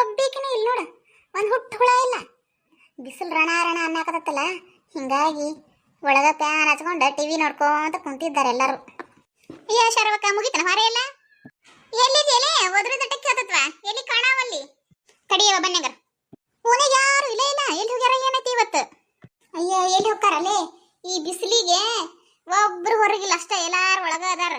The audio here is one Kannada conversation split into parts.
ಒಬ್ಬೇಕಿನ ಇಲ್ಲ ನೋಡು. ಒಂದು ಹುಟ್ಟು ಹುಳ ಇಲ್ಲ. ಬಿಸಿಲು ರಣ ರಣ ಅನ್ನಕತ್ತಲ್ಲ ಹಿಂಗಾಗಿ ಒಳಗ ಪ್ಯಾನ್ ಹಚ್ಕೊಂಡು ಟಿವಿ ನೋಡ್ಕೊಂತ ಕುಂತಿದ್ದಾರೆ ಎಲ್ಲರೂ. ಅಯ್ಯ ಶರ್ವಕ ಮುಗಿತನ ಹೊರ ಎಲ್ಲ? ಎಲ್ಲಿದೆಯಲೇ ಒದ್ರ ದಟ್ಟಕ್ಕೆ ಹತ್ತತ್ವ ಎಲ್ಲಿ ಕಾಣಾವಲ್ಲಿ ತಡಿಯವ ಬನ್ನಿಗರ ಓನೆ ಯಾರು ಇಲ್ಲ ಇಲ್ಲ. ಎಲ್ಲಿ ಹೋಗ್ಯಾರ, ಏನೈತಿ ಇವತ್ತು? ಅಯ್ಯ, ಎಲ್ಲಿ ಹೋಗ್ತಾರಲ್ಲೇ ಈ ಬಿಸಿಲಿಗೆ ಒಬ್ರು ಹೊರಗಿಲ್ಲ, ಅಷ್ಟೇ ಎಲ್ಲಾರು ಒಳಗ ಅದಾರ.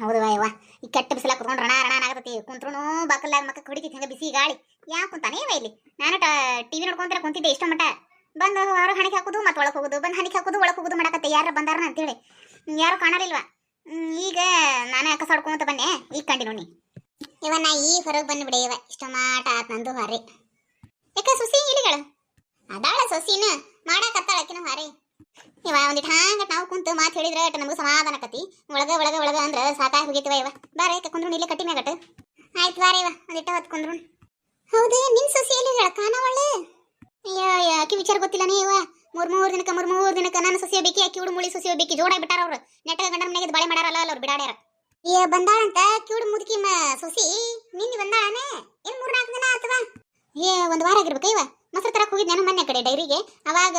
ಹೌದು ಯವ್ವ ಈ ಕೆಟ್ಟ ಬಿಸಿಲ ಕುತ್ಕೊಂಡು ರಣ ರಣ ಆಗತೈತಿ ಕುಂತ್ರುನು ಬಾಕಲ್ಲಾಗ ಮಕ್ಕ ಕುಡಿತೈತಿ ಹಂಗ ಬಿಸಿ ಗಾಳಿ. ಯಾಕೆ ಕುಂತಾನೆ? ಇಲ್ಲಿ? ನಾನು ಟಿ ವಿ ನೋಡ್ಕೊಂತಾರೆ ಕುಂತಿದ್ದೆ ಇಷ್ಟ ಮಟ್ಟ ಬಂದ ಹೊರಗೆ ಹಣಿಕೆ ಹಾಕೋದು ಮತ್ತೆ ಒಳಗೆ ಹೋಗೋದು. ಬಂದು ಹಣಿಕೆ ಹಾಕೋದು, ಒಳಗೆ ಹೋಗೋದು ಮಾಡಕತ್ತೆ. ಯಾರು ಬಂದಾರ ಅಂತೇಳಿ. ಯಾರು ಕಾಣಲಿಲ್ವಾ ಈಗ ನಾನೇ ಕಸ ಹೊಡ್ಕೊಂತ ಬನ್ನೆ ಈಗ ಕಂಡಿ ನೋಡಿ. ಇವ ನಾ ಈ ಹೊರಗೆ ಬಂದು ಬಿಡಿ ಇವ ಇಷ್ಟ ಮಾಟ ಆತ್ ನಂದು ಹೊರೆ. ಯಾಕ ಸುಸಿ? ಇಲಿಗಳ ಅದಾಳ ಸೊಸಿನ. ಮಾಡಾಕತ್ತಾಳ ಆಕಿನ ಇವ ಒಂದಿಟ್ ಹಾಂಗ ನಾವು ಕುಂತು ಮಾತು ಹೇಳಿದ್ರೆ ಅಟ್ ನಮಗೂ ಸಮಾಧಾನ ಕತಿ ಒಳಗ ಒಳಗ ಒಳಗ ಅಂದ್ರ ಸಾಕಾಗಿ ಹೋಗಿತ್ವ ಇವ. ಬಾರ ಕುಂದ್ರು ಇಲ್ಲೇ ಕಟ್ಟಿ ಮ್ಯಾಗಟ್ ಆಯ್ತು ಬಾರೆ ಇವ, ಒಂದಿಟ್ಟ ಹೊತ್ತು ಕುಂದ್ರು ಹೌದೇ, ನಿನ್ ಸೊಸಿ ಎಲ್ಲಿಗಳ ಕಾಣವಳ್ಳೆ ಅಯ್ಯೋ ಆಕಿ ವಿಚಾರ ಗೊತ್ತಿಲ್ಲ ನೀ ಇವ. ಮೂರ್ ಮೂರ್ ದಿನಕ್ಕ ಮೂರ್ ಮೂರ್ ದಿನಕ್ಕ ನನ್ನ ಸೊಸಿ ಬೇಕಿ ಆಕಿ ಉಡು ಮುಳಿ ಸೊಸಿ ಬೇಕಿ ಜೋಡಾಗಿ ಬಿಟ್ಟಾರ ಅವ್ರು. ನೆಟ್ಟ ಗಂಡ ಮನೆಗೆ ಬಾಳೆ ಮಾಡಾರಲ್ಲ ಅವ್ರು ಬಿಡಾಡ್ಯಾರ. ಏ, ಬಂದಾಳಂತ? ಕಿವುಡು ಮುದುಕಿ ಸೊಸಿ? ನಿನ್ನೆ ಬಂದಾಳನೆ? ಏನ್ ಮೂರ್ ನಾಲ್ಕು ದಿನ ಆತವ? ಏ, ಒಂದ್ ವಾರ ಆಗಿರ್ಬೇಕು ಇವ? ಮೊಸರು ತರಕ್ ಹೋಗಿದ್ ನಾನು ಮೊನ್ನೆ ಕಡೆ ಡೈರಿಗೆ? ಅವಾಗ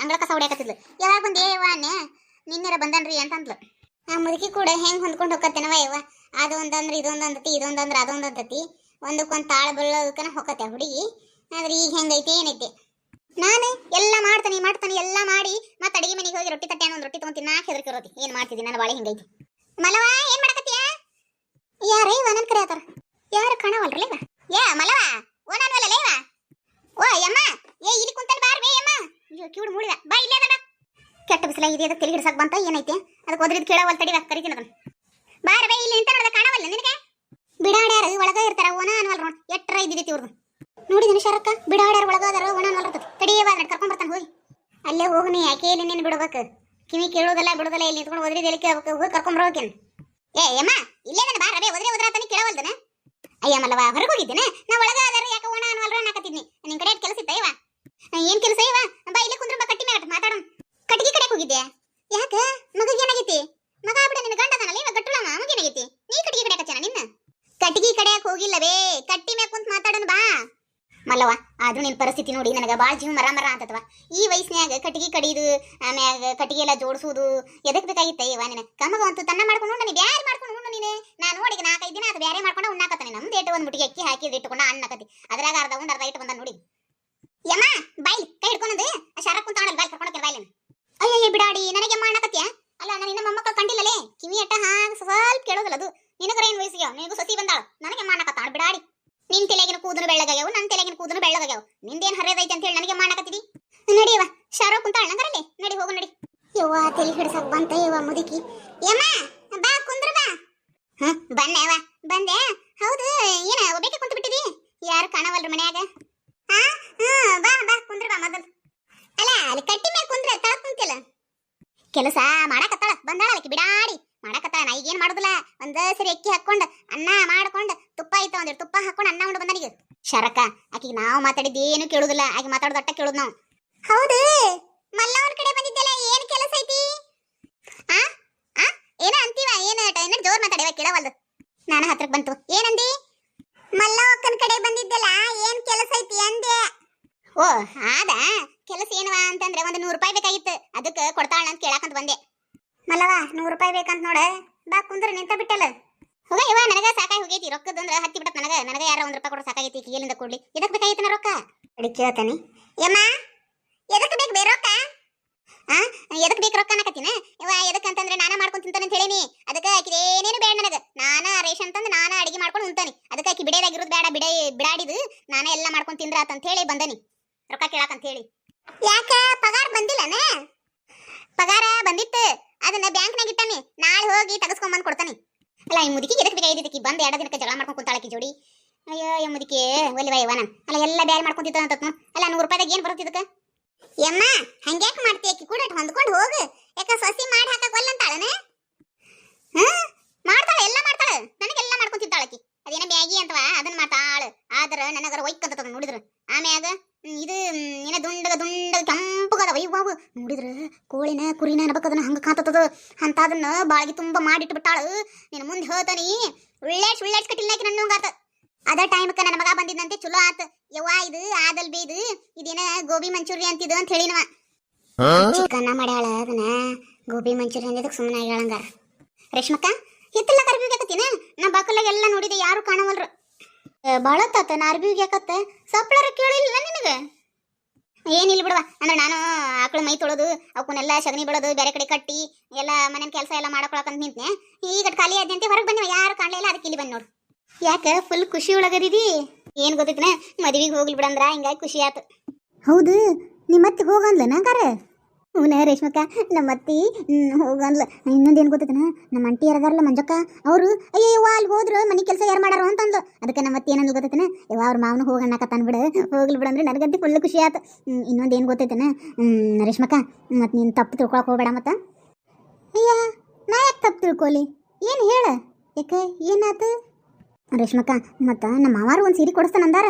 ಅಂಗಳ ಕಸ ಹೊಡ್ಯಾಕತ್ತಿದ್ಲು ಯಾವಾಗ ಬಂದೇ ಏವಾನೆ ನಿನ್ನೆರ ಬಂದನ್ರಿ ಅಂತಂದ್ಲು. ಆ ಮುದುಕಿ ಕೂಡ ಹೆಂಗ್ ಹೊಂದ್ಕೊಂಡು ಹೋಗತ್ತೇನವ ಇವ ಅದೊಂದಂದ್ರ ಇದೊಂದಂತತಿ, ಇದೊಂದಂದ್ರೆ ಅದೊಂದಂತತಿ. ಒಂದಕ್ಕೊಂದ್ ತಾಳ ಬೀಳೋದಕ್ಕನ ಹೋಗತ್ತೆ ಹುಡುಗಿ. ಆದ್ರೆ ಈಗ ಹೆಂಗೈತಿ, ಏನೈತೆ? ನಾನು ಎಲ್ಲ ಮಾಡ್ತಾನೆ ಮಾಡ್ತಾನೆ, ಎಲ್ಲ ಮಾಡಿ ಮತ್ತೆ ಅಡಿಗೆ ಮನೆಗೆ ಹೋಗಿ ರೊಟ್ಟಿ ತಟ್ಟೆ ಒಂದು ರೊಟ್ಟಿ ತಗೊಂಡ್ ತಿನ್ನಾಕ ಹೆದರ್ಕಿರೋತಿ ಏನು ಮಾಡ್ತಿದ್ದೀನಿ ನನ್ನ ಬಾಳೆ ಹಿಂಗೈತಿ. ಮಲವ ಏನು ಮಾಡಕತ್ತೀಯ? ಯಾರೇ ಇವ ನನ್ನ ಕರೆ ಯಾರು ಕಾಣವಲ್ರಲ್ಲ ಯಾ ಮಲವ ಓ ನಾನು ಅಲ್ಲ ಇವ ಓ ಯಮ್ಮ ಏ ಇಲ್ಲಿ ಕುಂತಲ್ ಬಾರ್ ಬೇ ಯಮ್ಮ ಅಯ್ಯೋ ಕಿವಿಡು ಮೂಡಿದ ಬಾ ಇಲ್ಲೇ ಅದ ಬಾ ಕೆಟ್ಟ ಬಿಸಿಲ ಇದೆ ಅದಕ್ಕೆ ತಲೆ ಹಿಡ್ಸಕ್ ಬಂತ? ಏನೈತೆ? ಅದಕ್ಕೆ ಒದ್ರಿದ್ ಕೇಳವಲ್ ತಡಿವ ಕರಿತೀನಿ ಅದನ್ನ. ಬಾರ ಬೈ, ಇಲ್ಲಿ ನಿಂತ ನೋಡದ ಕಾಣವಲ್ಲ ನಿನಗೆ? ಬಿಡಾಡ್ಯಾರ ಒಳಗ ಇರ್ತಾರ, ಓನ ಅನ್ವಲ್ ನೋಡ್. ಎಟ್ರ ಇದ್ದಿತ್ತು ಇವ್ರದ್ದು ನೋಡಿದನ ಶರಕ್ಕ ಬಿಡಾಡ್ಯಾರ, ಒಳಗ ಅದಾರ, ಓನ ಅನ್ವಲ್ ತಡಿಯವ ಅದನ್ನ ಕರ್ಕೊಂಡ್ ಬರ್ತಾನೆ, ಹೋಗಿ. ಅಲ್ಲೇ ಹೋಗ್ನಿ, ಯಾಕೆ ಇಲ್ಲಿ ನೀನು ಬಿಡ್ಬೇಕು? ಕಿವಿ ಕೇಳೋದಲ್ಲ ಬಿಡೋದಲ್ಲ ಇಲ್ಲಿ ನಿಂತ್ಕೊಂಡು ಒದ್ರಿದ ಎಲ್ಲಿ ಕೇಳ್ಬೇಕು? ಹೋಗಿ ಕರ್ಕೊಂಡ್ ಬರೋಕೇನು ಏ, ಯಮ್ಮ, ಇಲ್ಲೇ ನನ್ನ ಬಾರ ಬೇ, ಒದ್ರೆ, ಒದ್ರಾತನಿ ಕೇಳವಲ್ದನ ಅಯ್ಯ ಮಲ್ಲವ ಹೊರಗೆ ಹೋಗಿದ್ದೇನೆ. ನಾ ಒಳಗ ಅದಾರ, ಯಾಕೆ ಓಣ ಅನ್ವಲ್ರ ಅನ್ನಕತ್ತಿದ್ನಿ ನಿನ್ ಕಡೆ ಕೆಲಸ ಇತ್ತ ಇವ ಏನ್ ಕೆಲಸ ಇವ ಬಾ, ಇಲ್ಲೇ ಕುಂದ್ರ ಬಾ, ಕಟ್ಟಿ ಮಾತಾಡೋಣ ಕಟ್ಟಿಗೆ ಕಡೆ ಹೋಗಿದ್ದೆ. ಯಾಕ? ಮಗಗೆ ಏನಾಗೈತಿ? ಮಗ ಬಿಡ ನಿನ್ನ ಗಂಡ ಅದಾನಲ್ಲ ಇವ ಗಟ್ಟುಳ ಮಗ ಏನಾಗೈತಿ? ನೀ ಕಟ್ಟಿಗೆ ಕಡೆ ಹಚ್ಚನ ನಿನ್ನ? ಕಟ್ಟಿಗೆ ಕಡೆಯಕ್ ಹೋಗಿಲ್ಲ ಬೇ ಕಟ್ಟಿ ಮೇಲೆ ಕುಂತ ಮಾತಾಡೋಣ ಬಾ. ಮಲ್ಲವ ಆದ್ರೂ ನಿನ್ ಪರಿಸ್ಥಿತಿ ನೋಡಿ ನನಗ ಬಾಳ ಜೀವ ಮರ ಮರ ಅಂತತ್ವ ಈ ವಯಸ್ಸಿನಾಗ ಕಟ್ಟಿಗೆ ಕಡಿದು ಆಮ್ಯಾಗ ಕಟ್ಟಿಗೆ ಎಲ್ಲ ಜೋಡಿಸೋದು ಎದಕ್ ಬೇಕಾಗಿತ್ತ ಇವ ನಿನ ಕಮಗ ಅಂತೂ ತನ್ನ ಮಾಡ್ಕೊಂಡು ಉಣ್ಣು, ನೀ ಬ್ಯಾರೆ ಮಾಡ್ಕೊಂಡು ಉಣ್ಣು ನೀನೇ. ನಾ ನೋಡಿ ಈಗ ನಾಲ್ಕೈದು ದಿನ ಅದು ಬ್ಯಾರೆ ಮಾಡ್ಕೊಂಡು ಉಣ್ಣಾಕತ್ತಾನೆ. ನಮ್ದು ಏಟು ಒಂದ್ ಮುಟ್ಟಿಗೆ ಅಕ್ಕಿ ಹಾಕಿ ಇಟ್ಟುಕೊಂಡ ಅನ್ನಕತಿ ಅದ್ರಾಗ ಅರ್ಧ ಉಂಡ್ ಅರ್ಧ ಇಟ್ಟು ಬಂದ ನೋಡಿ. ಯಮ್ಮ ಬಾಯ್ ಕೈ ಹಿಡ್ಕೊಂಡದು ಶಾರ ಕುಂತಾಳಲ್ಲ ಬಾಯ್ ಕರ್ಕೊಂಡು ಬಾಯ್ಲೆ ಅಯ್ಯಯ್ಯ ಬಿಡಾಡಿ, ನನಗೆ ಮಾಡಕತ್ಯ ಅಲ್ಲ, ನಾನು ನಿನ್ನ ಮೊಮ್ಮಕ್ಕಳು ಕಂಡಿಲ್ಲಲೇ? ಕಿವಿ ಅಟ್ಟ ಹಾಗ ಸ್ವಲ್ಪ ಕೇಳೋದಿಲ್ಲ ಅದು ನಿನಗರ ಏನ್ ವಯಸ್ಸಿಗೆ? ನಿನಗೂ ಸಸಿ ಬಂದಾಳು. ನನಗೆ ಮಾಡಕತ್ತಾಳು ಬಿಡಾಡಿ. ನಿನ್ ತಲೆಗಿನ ಕೂದಲು ಬೆಳ್ಳಗಾಗ್ಯಾವ ನನ್ನ ತಲೆಗಿನ ಕೂದಲು ಬೆಳ್ಳಗಾಗ್ಯಾವ. ನಿಂದೇನ್ ಹರಿಯದೈತೆ ಅಂತ ಹೇಳಿ ನನಗೆ ಮಾಡಕತ್ತಿದಿ ನಡಿಯವ ಶಾರೋ ಕುಂತಾಳ ನಂಗರಲ್ಲಿ. ನಡಿ, ಹೋಗು, ನಡಿ. ಯವ್ವ, ತಲೆ ಹಿಡ್ಸಕ್ ಬಂತ ಯವ್ವ ಮುದುಕಿ. ಯಮ್ಮ, ಬಾ, ಕುಂದ್ರ ಬಾ. ಹ ಬನ್ನೆ ಯವ್ವ ಬಂದೆ. ಹೌದು, ಏನ ಒಬ್ಬಕ್ಕೆ ಕುಂತು ಬಿಟ್ಟಿದಿ? ಯಾರು ಕಾಣವಲ್ರಿ ಮನ್ಯಾಗ? ಹಾ ಹಾ ಬಾ ಬಾ, ಕುಂದ್ರ ಬಾ ಮೊದಲು. ಅಲ್ಲ, ಅಲ್ಲಿ ಕಟ್ಟಿ ಮೇಲೆ ಕುಂದ್ರ ತಳ ಕುಂತಿಲ್ಲ ಕೆಲಸ ಮಾಡಕತ್ತಾಳ, ಬಂದಾಳ ಆಕಿ ಬಿಡಾಡಿ. ಮಾಡಕತ್ತಾಳ, ನಾ ಈಗೇನ್ ಮಾಡುದಿಲ್ಲ. ಒಂದ ಸರಿ ಅಕ್ಕಿ ಹಾಕೊಂಡ್ ಅನ್ನ ಮಾಡ್ಕೊಂಡ್, ತುಪ್ಪ ಐತ ಒಂದ್ ತುಪ್ಪ ಹಾಕೊಂಡ್ ಅನ್ನ ಉಂಡು ಬಂದನಿಗೆ. ಶರಕ, ಆಕಿಗೆ ನಾವು ಮಾತಾಡಿದ್ದು ಏನು ಕೇಳುದಿಲ್ಲ. ಆಕಿ ಮಾತಾಡೋದು ಅಟ್ಟ ಕೇಳುದು ನಾವು. ಹೌದು. ಮಲ್ಲವನ ಕಡೆ ಬಂದಿದ್ದೆಲ್ಲ ಏನ್ ಕೆಲಸ ಐತಿ? ಆ? ಆ? ಏನ ಅಂತೀವ? ಏನ ಏನ ಜೋರ್ ಮಾತಾಡಿವ? ಕೇಳವಲ್ದು. ನಾನು ಹತ್ರಕ್ ಬಂತು. ಏನಂದಿ? ಮಲ್ಲವಕ್ಕನ ಕಡೆ ಬಂದಿದ್ದೆಲ್ಲ ಏನ್ ಕೆಲಸ ಐತಿ ಅಂದೆ. ಓ, ಆದ? ಕೆಲಸ ಏನವ ಅಂತಂದ್ರೆ ಒಂದು ನೂರು ರೂಪಾಯಿ ಬೇಕಾಗಿತ್ತು. ಅದಕ್ಕೆ ಕೊಡ್ತಾಳ ಅಂತ ಕೇಳಾಕಂತ ಬಂದೆ. ಮಲ್ಲವ ನೂರು ರೂಪಾಯಿ ಬೇಕಂತ ನೋಡ. ಬಾ ಕುಂದ್ರ ನಿಂತ ಬಿಟ್ಟಲ್ಲ ಹೋಗ ಇವ ನನಗ ಸಾಕಾಗಿ ಹೋಗೈತಿ. ರೊಕ್ಕದಂದ್ರ ಹತ್ತಿ ಬಿಡತ್ ನನಗ. ನನಗ ಯಾರ ಒಂದ್ ರೂಪಾಯಿ ಕೊಡ ಸಾಕಾಗೈತಿ. ಕೀಲಿಂದ ಕೊಡ್ಲಿ? ಎದಕ್ ಬೇಕಾಗಿತ್ತು ನಾ ರೊಕ್ಕ? ಅಡಿ ಕೇಳ್ತಾನೆ. ಯಮ್ಮ ಎದಕ್ ಬೇಕು ಬೇ ರೊಕ್ಕ? ಆ ಎದಕ್ ಬೇಕು ರೊಕ್ಕ ಅನ್ನಕತ್ತೀನ? ಇವ ಎದಕ್ ಅಂತಂದ್ರೆ ನಾನ ಮಾಡ್ಕೊಂಡ್ ತಿಂತಾನೆ ಅಂತ ಹೇಳಿನಿ. ಅದಕ್ಕೆ ಆಕಿ ಏನೇನು ಬೇಡ ನನಗ? ನಾನ ರೇಷನ್ ತಂದು ನಾನ ಅಡಿಗೆ ಮಾಡ್ಕೊಂಡು ಉಂತಾನಿ ಅದಕ್ಕೆ ಆಕಿ ಬಿಡೇದಾಗಿರೋದು ಬೇಡ ಬಿಡೇ ಬಿಡಾಡಿದು ನಾನ ಎಲ್ಲ ಮಾಡ್ಕೊಂಡ್ ತಿಂದ್ರ ಅಂತ ಹೇಳಿ ಬಂದನಿ. ರೊಕ್ಕ ಕೇಳಾಕಂತ ಹೇಳಿ. ಯಾಕ? ಪಗಾರ ಬಂದಿಲ್ಲನ? ಪಗಾರ ಬಂದಿತ್ತು. ಅದನ್ನ ಬ್ಯಾಂಕ್ನಾಗ ಇಟ್ಟಾನೆ. ನಾಳೆ ಹೋಗಿ ತಗಸ್ಕೊಂಡ್ ಬಂದ್ ಕೊಡ್ತಾನೆ. ಅಲ್ಲ, ಈ ಮುದುಕಿ ಎದಕ್ಕೆ ಬೇಕಾಗಿದ್ದಕ್ಕೆ ಬಂದು ಎರಡು ದಿನಕ್ಕೆ ಜಗಳ ಮಾಡ್ಕೊಂಡು ಕುಂತಾಳಕಿ ಜೋಡಿ. ಅಯ್ಯೋ, ಈ ಮುದುಕಿ. ಒಲಿ ಬಾ ಅಲ್ಲ, ಎಲ್ಲ ಬ್ಯಾರೆ ಮಾಡ್ಕೊಂತಿದ್ದ ಅಂತ ಅಲ್ಲ, ನೂರು ರೂಪಾಯಿದಾಗ ಏನು ಬರುತ್ತೆ ಇದಕ್ಕೆ? ಯಮ್ಮ, ಹಂಗ್ಯಾಕ್ ಮಾಡ್ತಿ ಅಕ್ಕಿ? ಕೂಡ ಹೊಂದ್ಕೊಂಡು ಹೋಗು. ಯಾಕ ಸಸಿ ಮಾಡಿ ಹಾಕಕ್ ಒಲ್ಲಂತಾಳನೆ ಹ್ಮ್ ಮಾಡ್ತಾಳೆ, ಎಲ್ಲ ಮಾಡ್ತಾಳೆ. ನನಗೆಲ್ಲ ಮಾಡ್ಕೊಂತಿದ್ದಾಳ ಆಕಿ ಅದೇನ ಮ್ಯಾಗಿ ಅಂತವಾ ಅದನ್ನ ಮಾಡ್ತಾಳ. ಆದ್ರ ನನಗರ ಒಯ್ಕಂತ ನೋಡಿದ್ರು. ಆಮ್ಯಾಗ ಇದು ಏನ ದುಂಡಗ ದುಂಡಗ ಕೆಂಪಗದ ವೈವಾವು ನೋಡಿದ್ರ ಕೋಳಿನ ಕುರಿನ ಅದನ್ನ ಹಂಗ ಕಾಂತದ ಅಂತ ಅದನ್ನ ಬಾಳಿಗೆ ತುಂಬಾ ಮಾಡಿಟ್ಬಿಟ್ಟಾಳು ನಿನ್ನ ಮುಂದೆ ಹೇಳ್ತಾನಿ. ಉಳ್ಳೇಟ್ಸ್ ಉಳ್ಳೇಟ್ಸ್ ಕಟ್ಟಿಲ್ಲ ಆಕಿ ನನ್ನ ಹಂಗಾತ ಅದ ಟೈಮ್ಕ ನನ್ನ ಮಗ ಬಂದಿದ್ದಂತೆ ಚಲೋ ಆತ. ಯವ್ವ ಇದು ಆದಲ್ ಬೇ ಇದು ಇದೇನ ಗೋಬಿ ಮಂಚೂರಿ ಅಂತಿದ್ದು ಅಂತ ಹೇಳಿನವ. ಚಿಕನ್ನ ಮಾಡ್ಯಾಳ ಅದನ್ನ. ಗೋಬಿ ಮಂಚೂರಿ ಅಂದಿದ್ದಕ್ಕೆ ಸುಮ್ಮನೆ ಹೇಳಂಗಾರ ರೇಷ್ಮಕ್ಕ ಹಿತ್ತಲ್ಲ ಕರ್ಬಿಗೆ ಹಾಕತ್ತೀನ ನಾ ಎಲ್ಲ ನೋಡಿದೆ ಯಾರು ಕಾಣವಲ್ರು. ಭಾಳ ತಾತ, ನಾ ಅರ್ಬಿಗೆ ಯಾಕತ್ತ? ಸಪ್ಳರ ಕೇಳಿಲ್ಲ ನಿನಗೆ? ಏನಿಲ್ಲ ಬಿಡವ ಅಂದ್ರೆ ನಾನು ಆಕಳು ಮೈ ತೊಳೆದು ಅವಕ್ಕನ್ನೆಲ್ಲ ಸಗಣಿ ಬಿಡೋದು ಬೇರೆ ಕಡೆ ಕಟ್ಟಿ, ಎಲ್ಲ ಮನೇನ ಕೆಲಸ ಎಲ್ಲ ಮಾಡ್ಕೊಳಕಂತ ನಿಂತ್ನೆ. ಈಗ ಖಾಲಿ ಆದ್ಯಂತೆ ಹೊರಗೆ ಬಂದಿವ, ಯಾರು ಕಾಣಲಿಲ್ಲ ಅದಕ್ಕೆ ಇಲ್ಲಿ ಬಂದ್ ನೋಡು. ಯಾಕೆ ಫುಲ್ ಖುಷಿ ಒಳಗದಿದಿ? ಏನು ಗೊತ್ತೈತನ, ಮದ್ವಿಗೆ ಹೋಗ್ಲಿ ಬಿಡಂದ್ರ, ಹಿಂಗಾಗಿ ಖುಷಿ ಆತು. ಹೌದು, ನಿಮ್ಮತ್ತಿ ಹೋಗಂದ್ಲ ನಂಗಾರ ಹೂನ ರೇಷ್ಮಕ್ಕ, ನಮ್ಮ ಅತ್ತಿ ಹೋಗಲ್ಲ ಇನ್ನೊಂದೇನು ಗೊತ್ತದನ ನಮ್ಮ ಅಂಟಿ ಯಾರದಾರಲ್ಲ ಮಂಜಕ್ಕ, ಅವರು ಅಯ್ಯವ್ವ ಅಲ್ಲಿ ಹೋದ್ರು, ಮನೆ ಕೆಲಸ ಯಾರು ಮಾಡಾರ ಅಂತಂದು ಅದಕ್ಕೆ ನಮ್ಮ ಅತ್ತಿ ಏನಂದು ಗೊತ್ತೈತನ? ಯವ್ವ, ಅವ್ರ ಮಾವನ ಹೋಗಣ್ಣಕತ್ತಾನ ಬಿಡು ಹೋಗ್ಲಿ ಬಿಡಂದ್ರೆ ನನಗಂತೂ ಫುಲ್ ಖುಷಿ ಆತು. ಇನ್ನೊಂದು ಗೊತ್ತೈತನ? ಗೊತ್ತೈತೆನ ರೇಷ್ಮಕ್ಕ ಮತ್ತು ನೀನು ತಪ್ಪು ತಿಳ್ಕೊಳಕ್ಕೆ ಹೋಗ್ಬೇಡ ಮತ್ತು. ಅಯ್ಯ, ನಾ ಯಾಕೆ ತಪ್ಪು ತಿಳ್ಕೊಲಿ? ಏನು ಹೇಳ? ಯಾಕೆ, ಏನಾತು? ರೇಷ್ಮಕ್ಕ, ಮತ್ತು ನಮ್ಮ ಮಾವಾರು ಒಂದು ಸೀರೆ ಕೊಡಿಸ್ತಾನೆ ಅಂದಾರ.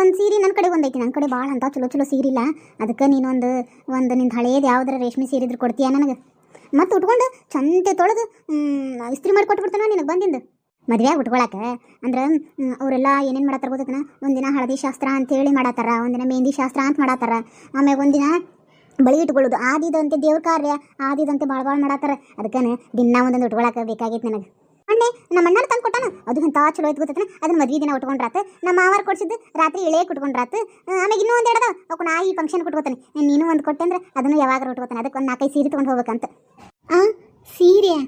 ಒಂದು ಸೀರೆ ನನ್ನ ಕಡೆ ಒಂದೈತಿ ನನ್ನ ಕಡೆ ಭಾಳ ಅಂತ ಚಲೋ ಚಲೋ ಸೀರೆ ಇಲ್ಲ. ಅದಕ್ಕೆ ನೀನೊಂದು, ಒಂದು ನಿಂದು ಹಳೇದು ಯಾವ್ದಾರ ರೇಷ್ಮೆ ಸೀರೆ ಇದ್ರೆ ಕೊಡ್ತೀಯ ನನಗೆ? ಮತ್ತು ಉಟ್ಕೊಂಡು ಚಂತೆ ತೊಳೆದು ಇಸ್ತ್ರಿ ಮಾಡಿ ಕೊಟ್ಬಿಡ್ತಾನ ನಿನಗೆ ಬಂದಿಂದು? ಮದುವೆ ಉಟ್ಕೊಳಕ್ಕೆ ಅಂದ್ರೆ ಅವರೆಲ್ಲ ಏನೇನು ಮಾಡತ್ತಾರ ಗೊತ್ತನ ಒಂದಿನ ಹಳದಿ ಶಾಸ್ತ್ರ ಅಂತೇಳಿ ಮಾಡತ್ತಾರ, ಒಂದಿನ ಮೆಹಂದಿ ಶಾಸ್ತ್ರ ಅಂತ ಮಾಡತ್ತಾರ. ಆಮೇಲೆ ಒಂದಿನ ಬಳಿ ಇಟ್ಕೊಳ್ಳೋದು, ಆದಿದಂತೆ ದೇವ್ರ ಕಾರ್ಯ, ಆದಿದಂತೆ ಭಾಳ ಭಾಳ ಮಾಡತ್ತಾರ. ಅದಕ್ಕೆ ದಿನ ಒಂದೊಂದು ಉಟ್ಕೊಳಕ್ಕೆ ಬೇಕಾಗಿತ್ತು ನನಗೆ. ಮೊನ್ನೆ ನಮ್ಮ ಅಣ್ಣನ ತಂದು ಕೊಟ್ಟಾನ? ಅದು ಅಂತ ಚಲೋ ಐತೆ ಗೊತ್ತೈತನ? ಅದನ್ನ ಮದ್ವೆ ದಿನ ಉಟ್ಕೊಂಡ್ರಾತ. ನಮ್ಮ ಮಾವಾರ ಕೊಡ್ಸಿದ್ದು ರಾತ್ರಿ ಇಳೆ ಕುಟ್ಕೊಂಡ್ರಾತು. ಆಮೇಲೆ ಇನ್ನೂ ಒಂದು ಎಡದ ಅವಕ್ಕೆ ನಾ ಈ ಫಂಕ್ಷನ್ ಕೊಟ್ಕೋತಾನೆ ನೀನು ಒಂದು ಕೊಟ್ಟೆ ಅಂದ್ರೆ ಅದನ್ನು ಯಾವಾಗ ಉಟ್ಕೋತಾನೆ. ಅದಕ್ಕೆ ಒಂದು ನಾಲ್ಕೈದು ಸೀರೆ ತೊಗೊಂಡು ಹೋಗ್ಬೇಕಂತ. ಆ, ಸೀರೆ?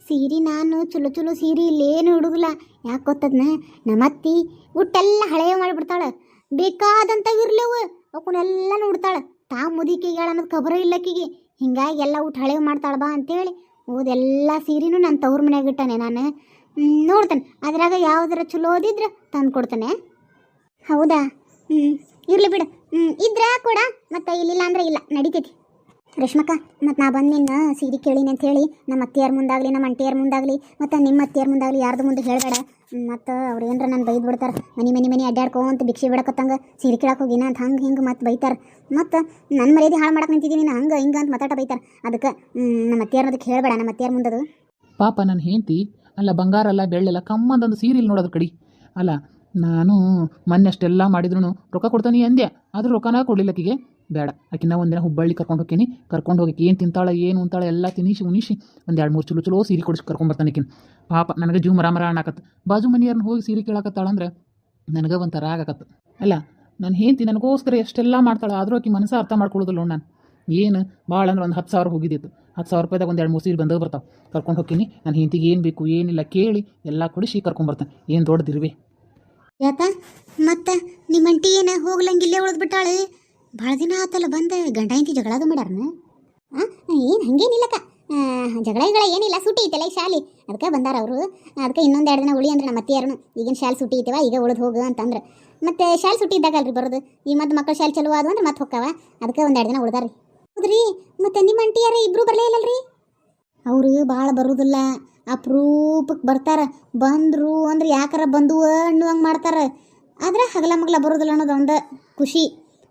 ಸೀರೆ ನಾನು ಚಲೋ ಚಲೋ ಸೀರೆ ಇಲ್ಲೇನು ಹುಡುಗಲ್ಲ ಯಾಕೆ ಗೊತ್ತದ್ನ? ನಮ್ಮ ಅತ್ತಿ ಉಟ್ಟೆಲ್ಲ ಹಳೆಯ ಮಾಡಿಬಿಡ್ತಾಳೆ. ಬೇಕಾದಂಥ ಇರ್ಲೇವು. ಅವಕ್ಕನ್ನೆಲ್ಲ ನೋಡ್ತಾಳೆ ತಾ ಮುದಿಕಿಗಳ ಅನ್ನೋದು ಖಬರ ಇಲ್ಲಕ್ಕಿಗೆ. ಹಿಂಗಾಗಿ ಎಲ್ಲ ಊಟ ಹಳೆವು ಮಾಡ್ತಾಳ ಬಾ ಅಂತೇಳಿ ಓದೆಲ್ಲ ಸೀರೆನೂ ನಾನು ತವ್ರ ಮನ್ಯಾಗ ಇಟ್ಟಾನೆ ನಾನು. ನೋಡ್ತಾನೆ. ಅದ್ರಾಗ ಯಾವ್ದಾರ ಚಲೋ ಓದಿದ್ರೆ ತಂದು ಕೊಡ್ತಾನೆ. ಹೌದಾ? ಹ್ಞೂ ಇರಲಿ ಬಿಡು. ಹ್ಞೂ ಇದ್ರೆ ಕೂಡ. ಮತ್ತು ಇಲ್ಲಿಲ್ಲ ಅಂದರೆ ಇಲ್ಲ, ನಡೀತೈತಿ. ರೇಷ್ಮಕ್ಕ, ಮತ್ತು ನಾ ಬಂದು ನಿನ್ನ ಸೀರೆ ಕೇಳೀನಿ ಅಂತ ಹೇಳಿ ನಮ್ಮ ಅತ್ತಿಯರ ಮುಂದಾಗಲಿ, ನಮ್ಮ ಅಂಟಿಯರ ಮುಂದಾಗಲಿ, ಮತ್ತು ನಿಮ್ಮ ಅತ್ತಿಯರ ಮುಂದಾಗಲಿ ಯಾರ್ದು ಮುಂದೆ ಹೇಳಬೇಡ. ಮತ್ತು ಅವ್ರು ಏನರ ನಾನು ಬೈದು ಬಿಡ್ತಾರೆ. ಮನೆ ಮನೆ ಮನೆ ಅಡ್ಡಾಡ್ಕೊಂತ ಭಿಕ್ಷೆ ಬಿಡಕತ್ತಂಗೆ ಸೀರೆ ಕೇಳಕ್ಕೆ ಹೋಗಿನ ಅಂತ ಹಂಗೆ ಹಿಂಗೆ ಮತ್ತೆ ಬೈತಾರೆ. ಮತ್ತು ನನ್ನ ಮರ್ಯಾದೆ ಹಾಳು ಮಾಡಕ್ಕೆ ನಿಂತಿದ್ದೀನಿ ನಾನು ಹಂಗೆ ಹಿಂಗೆ ಅಂತ ಮಾತಾಟ ಬೈತಾರೆ. ಅದಕ್ಕೆ ನಮ್ಮ ಅತ್ತಿಯರ್ ಅದಕ್ಕೆ ಹೇಳಬೇಡ, ನಮ್ಮ ಅತ್ತಿಯರ ಮುಂದದು. ಪಾಪ ನನ್ನ ಹೆಂಡತಿ, ಅಲ್ಲ ಬಂಗಾರ ಅಲ್ಲ ಬೆಳ್ಳೆಲ್ಲ ಕಮ್ಮಂದೊಂದು ಸೀರಿಯಲ್ ನೋಡೋದು ಕಡಿ. ಅಲ್ಲ, ನಾನು ಮೊನ್ನೆ ಅಷ್ಟೆಲ್ಲ ಮಾಡಿದ್ರು ರೊಕ್ಕ ಕೊಡ್ತಾನೆ ಅಂದ್ಯ, ಆದರೂ ರೊಕ್ಕನ ಕೊಡ್ಲಿಲ್ಲ ಆಕಿಗೆ ಬೇಡ. ಆಕಿನ ಒಂದಿನ ಹುಬ್ಬಳ್ಳಿ ಕರ್ಕೊಂಡು ಹೋಗ್ತೀನಿ ಕರ್ಕೊಂಡು ಹೋಗಿ ಏನು ತಿಂತಾಳೆ, ಏನು ಉಂತಾಳೆ ಎಲ್ಲ ತಿನಿಸಿ ಉಣಿಸಿ ಒಂದು ಎರಡು ಮೂರು ಚಲೋ ಚಲೋ ಸೀರೆ ಕೊಡಿಸಿ ಕರ್ಕೊಂಬರ್ತಾನೆ ಆಕಿನ. ಪಾಪ ನನಗೆ ಜೀವ ಮರ ಮರ ಬಾಜು ಮನೆಯವ್ರನ್ನ ಹೋಗಿ ಸೀರೆ ಕೇಳಕತ್ತಾಳಂದ್ರೆ ನನಗೆ ಒಂಥರ ಆಗಕತ್ತು. ಅಲ್ಲ ನನ್ನ ಹೆಂಡತಿ ನನಗೋಸ್ಕರ ಎಷ್ಟೆಲ್ಲ ಮಾಡ್ತಾಳೆ ಆದರೂ ಆಕಿ ಮನಸ್ಸು ಅರ್ಥ ಮಾಡ್ಕೊಳ್ಳೋದಿಲ್ಲ ನಾನು. ಏನು? ಭಾಳ ಅಂದ್ರೆ ಒಂದು ಹತ್ತು ಸಾವಿರ ಹೋಗಿದ್ದಿತ್ತು ಹತ್ತು ಸಾವಿರ ರೂಪಾಯಿದಾಗ ಒಂದು ಎರಡು ಮೂರು ಸೀರೆ ಬಂದಾಗ ಬರ್ತಾವೆ. ಕರ್ಕೊಂಡು ಹೋಗ್ತೀನಿ ನನ್ನ ಹೆಂಡತಿಗೆ ಏನು ಬೇಕು, ಏನಿಲ್ಲ ಕೇಳಿ ಎಲ್ಲ ಕೊಡಿಸಿ ಕರ್ಕೊಂಬರ್ತಾನೆ ಏನು ದೊಡ್ಡದಿರ್ವಿ ಯಾಕ? ಮತ್ತೆ ನಿಮ್ಮ ಅಂಟಿ ಏನು ಹೋಗ್ಲಂಗಿಲ್ಲೇ ಉಳಿದು ಬಿಟ್ಟಾಳೆ? ಭಾಳ ದಿನ ಆತಲ್ಲ ಬಂದ ಗಂಡ ಹೆಂಡತಿ ಜಗಳದು ಮಾಡ್ಯಾರನ? ಏನು ಹಂಗೇನಿಲ್ಲಕ್ಕ. ಜಗಳಗಳ ಜಗಳ ಏನಿಲ್ಲ ಸುಟಿ ಐತಲ್ಲ ಈ ಶಾಲಿ. ಅದಕ್ಕೆ ಬಂದಾರ ಅವರು. ಅದಕ್ಕೆ ಇನ್ನೊಂದು ಎರಡು ದಿನ ಉಳಿ ಅಂದ್ರೆ ನಮ್ಮ ಅತ್ತಿಯಾರನು ಈಗಿನ ಶಾಲೆ ಸುಟ್ಟಿ ಐತವ, ಈಗ ಉಳಿದು ಹೋಗು ಅಂತಂದ್ರೆ. ಮತ್ತೆ ಶಾಲೆ ಸುಟಿ ಇದ್ದಾಗಲ್ರಿ ಬರೋದು? ಈ ಮತ್ತೆ ಮಕ್ಕಳ ಶಾಲೆ ಚಲೋ ಆದ್ವು ಅಂದ್ರೆ ಮತ್ತೆ ಹೊಕ್ಕಾವ? ಅದಕ್ಕೆ ಒಂದು ಎರಡು ದಿನ ಉಳಿದಾರಿ ಹೌದ್ರಿ, ಮತ್ತೆ ನಿಮ್ಮ ಅಂಟಿಯಾರ ಇಬ್ರು ಬರಲೇ ಇಲ್ಲಲ್ರಿ? ಅವರು ಭಾಳ ಬರೋದಿಲ್ಲ. ಅಪ್ರೂಪಕ್ಕೆ ಬರ್ತಾರೆ. ಬಂದರು ಅಂದ್ರೆ ಯಾಕಾರ ಬಂದು ಅನ್ನುವಂಗೆ ಮಾಡ್ತಾರೆ. ಆದ್ರೆ ಹಗಲ ಮಗಲ ಬರೋದಿಲ್ಲ ಅನ್ನೋದು ಒಂದು ಖುಷಿ.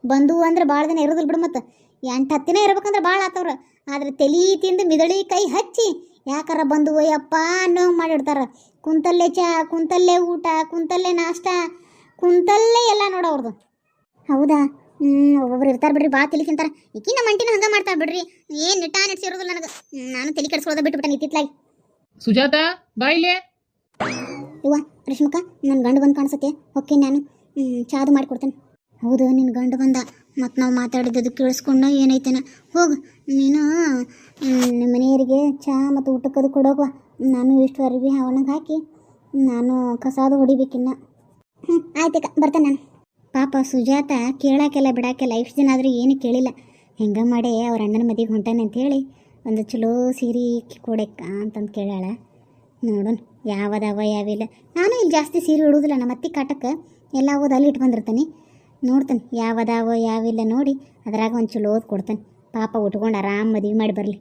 ಬಂದು ಅಂದ್ರೆ ಭಾಳ ದಿನ ಇರೋದಿಲ್ಲ ಬಿಡು ಮತ್ತೆ. ಎಂಟು ಹತ್ತು ದಿನ ಇರ್ಬೇಕಂದ್ರೆ ಭಾಳ ಆತವ್ರ. ಆದ್ರೆ ತಲಿ ತಿಂದು ಮಿದಳಿ ಕೈ ಹಚ್ಚಿ ಯಾಕಾರ ಬಂದು ಅಯ್ಯಪ್ಪ ಅನ್ನೋ ಮಾಡಿಡ್ತಾರೆ ಕುಂತಲ್ಲೇ ಚಾ ಕುಂತಲ್ಲೇ ಊಟ ಕುಂತಲ್ಲೇ ನಾಷ್ಟ ಕುಂತಲ್ಲೇ ಎಲ್ಲ ನೋಡೋರ್ದು ಹೌದಾ? ಹ್ಞೂ ಒಬ್ಬೊಬ್ರು ಇರ್ತಾರೆ ಬಿಡ್ರಿ ಭಾಳ ತಲೆ ತಿಂತಾರೆ. ಈಕಿ ನಮ್ಮ ಅಂಟಿನ ಹಂಗೆ ಮಾಡ್ತಾರೆ ಬಿಡ್ರಿ. ಏನು ನಿಟ್ಟ ಇರೋದಿಲ್ಲ ನನಗೆ. ನಾನು ತಲೆ ಕೆಡ್ಸ್ಕೊಳ್ಳೋದ ಬಿಟ್ಬಿಟ್ಟೆ ಇತ್ತಿತ್ಲಾಗಿ ಸುಜಾತ ಬಾಯಿಲೆ ಇವ್ವ ರಶ್ಮಿಕಾ ನನ್ನ ಗಂಡು ಬಂದು ಕಾಣಿಸುತ್ತೆ. ಓಕೆ ನಾನು? ಚಾದು ಮಾಡಿಕೊಡ್ತೇನೆ ಹೌದು ನಿನ್ನ ಗಂಡು ಬಂದ. ಮತ್ತು ನಾವು ಮಾತಾಡಿದ್ದು ಕೇಳಿಸ್ಕೊಂಡು ಏನೈತೇನ? ಹೋಗು. ನೀನು ನಿಮ್ಮ ಮನೆಯವರಿಗೆ ಚಹಾ ಮತ್ತು ಊಟಕ್ಕದು ಕೊಡೋಗುವ ನಾನು ಇಷ್ಟು ಅರಿವಿ ಅವನಿಗೆ ಹಾಕಿ ನಾನು ಕಸಾದು ಹೊಡಿಬೇಕಿನ್ನ. ಹ್ಞೂ ಆಯ್ತಕ್ಕ ಬರ್ತೇನೆ ನಾನು. ಪಾಪ ಸುಜಾತ ಕೇಳಾಕೆಲ್ಲ ಬಿಡಾಕೆಲ್ಲ ಇಷ್ಟು ದಿನ ಆದರೂ ಏನು ಕೇಳಿಲ್ಲ. ಹೆಂಗೆ ಮಾಡಿ ಅವ್ರ ಅಣ್ಣನ ಮದುವೆಗೆ ಹೊಂಟಾನೆ ಅಂತೇಳಿ ಒಂದು ಚಲೋ ಸೀರೆ ಕೊಡಕ್ಕ ಅಂತಂದು ಕೇಳಾಳ ನೋಡೋಣ, ಯಾವದವ ಯಾವಿಲ್ಲ. ನಾನು ಇಲ್ಲಿ ಜಾಸ್ತಿ ಸೀರೆ ಉಡುವುದಿಲ್ಲ ನಮ್ಮ ಅತ್ತಿ ಕಾಟಕ್ಕೆ. ಎಲ್ಲ ಓದ್ ಅಲ್ಲಿ ಇಟ್ಟು ಬಂದಿರ್ತಾನೆ. ನೋಡ್ತಾನೆ, ಯಾವದಾವ ಯಾವಿಲ್ಲ ನೋಡಿ ಅದ್ರಾಗ ಒಂದು ಚಲೋ ಓದ್ ಕೊಡ್ತಾನೆ. ಪಾಪ ಉಟ್ಕೊಂಡು ಆರಾಮ್ ಮದುವೆ ಮಾಡಿ ಬರಲಿ.